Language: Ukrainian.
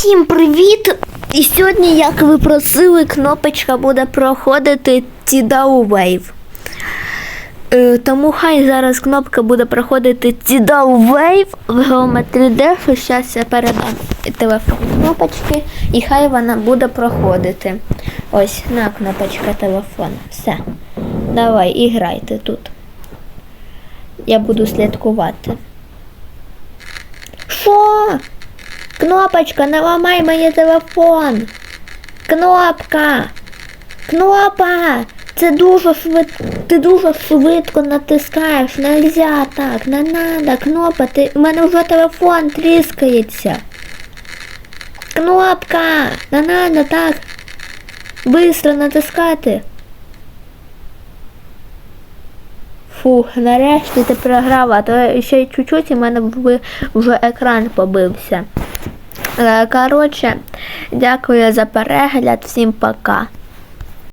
Всім привіт! І сьогодні, як ви просили, кнопочка буде проходити Tidal Wave. Е, тому хай зараз кнопка буде проходити Tidal Wave в Geometry Dash. Зараз я передам телефон кнопочки і хай вона буде проходити. Ось на кнопочка телефона. Все. Давай, іграйте тут. Я буду слідкувати. Що? Кнопочка, не ламай мені телефон. Кнопка. Кнопа. Це дуже швидко. Ти дуже швидко натискаєш. Нельзя так. Не надо. Кнопа, ти. У мене вже телефон тріскається. Кнопка. Не надо так. Быстро натискати. Фух, нарешті ти програла, то ще чуть-чуть і в мене вже екран побився. Е, Коротше, дякую за перегляд, всім пока.